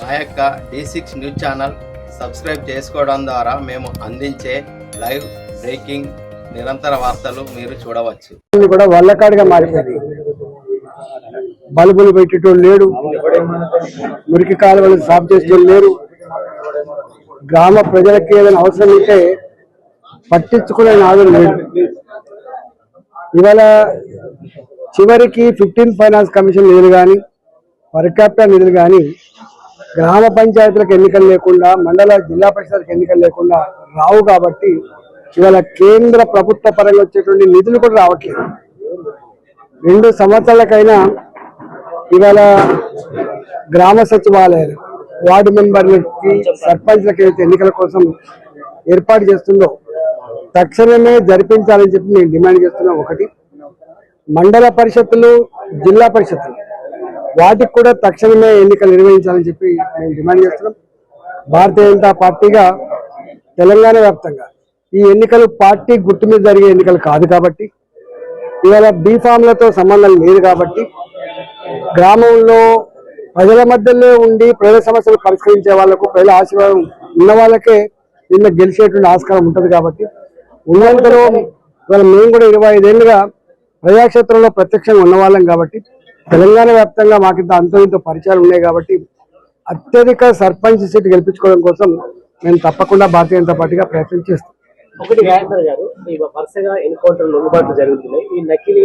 మా యొక్క D six news channel subscribe చేసుకోవడం ద్వారా మేము అందించే లైవ్ బ్రేకింగ్ నిరంతర వార్తలు మీరు చూడవచ్చు. కూడా వల్లకాడిగా మారిపోయింది. బల్బులు పెట్టేటోళ్ళు లేడు మురికి కాలువలు సాఫ్ చేసేటోళ్ళు లేరు. గ్రామ ప్రజలకి ఏదైనా అవసరం ఉంటే పట్టించుకునే నాదులు లేడు ఇవాళ చివరికి ఫిఫ్టీన్ ఫైనాన్స్ కమిషన్ నిధులు కానీ పర్ క్యాపిటల్ నిధులు కానీ గ్రామ పంచాయతీలకు ఎన్నికలు లేకుండా మండల జిల్లా పరిషత్కి ఎన్నికలు లేకుండా రావు కాబట్టి ఇవాళ కేంద్ర ప్రభుత్వ పరంగా వచ్చేటువంటి నిధులు కూడా రావట్లేదు. రెండు సంవత్సరాలకైనా ఇవాళ గ్రామ సచివాలయాలు వార్డు మెంబర్లకి సర్పంచ్లకి అయితే ఎన్నికల కోసం ఏర్పాటు చేస్తుందో తక్షణమే జరిపించాలని చెప్పి మేము డిమాండ్ చేస్తున్నాం ఒకటి. మండల పరిషత్తులు జిల్లా పరిషత్తులు వాటికి కూడా తక్షణమే ఎన్నికలు నిర్వహించాలని చెప్పి మేము డిమాండ్ చేస్తున్నాం. భారతీయ జనతా పార్టీగా తెలంగాణ వ్యాప్తంగా ఈ ఎన్నికలు పార్టీ గుర్తు మీద జరిగే ఎన్నికలు కాదు కాబట్టి ఇవాళ బీఫామ్లతో సంబంధం లేదు కాబట్టి గ్రామంలో ప్రజల మధ్యలో ఉండి ప్రజల సమస్యలు పరిష్కరించే వాళ్ళకు ప్రజల ఆశీర్వాదం ఉన్న వాళ్ళకే నిన్న గెలిచేటువంటి ఆస్కారం ఉంటుంది కాబట్టి ఉన్నంతలో ఇవాళ మేము కూడా ఇరవై ఐదేళ్ళుగా ప్రజాక్షేత్రంలో ప్రత్యక్షంగా ఉన్నవాళ్ళం కాబట్టి తెలంగాణ వ్యాప్తంగా మాకింత అంతో ఇంత పరిచయాలు ఉన్నాయి కాబట్టి అత్యధిక సర్పంచ్ సీట్ గెలిపించుకోవడం కోసం మేము తప్పకుండా భారతీయ జనతా పార్టీగా ప్రయత్నం చేస్తాం. ఒకటి గాయత్రి గారు వరుసగా ఎన్కౌంటర్ లొంగుబాట్లు జరుగుతున్నాయి. ఈ నకిలీ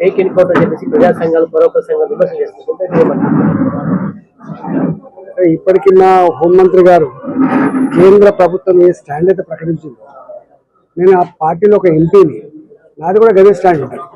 ఫేక్ ఎన్కౌంటర్ చెప్పేసి ప్రజా సంఘాలు పరోక్ష సంఘాలు విమర్శ చేస్తుంటే? ఇప్పటికి నా హోంమంత్రి గారు కేంద్ర ప్రభుత్వం ఏ స్టాండ్ అయితే ప్రకటించిందో నేను ఆ పార్టీలో ఒక ఎంపీని నాది కూడా గదే స్టాండ్. ఉంటుంది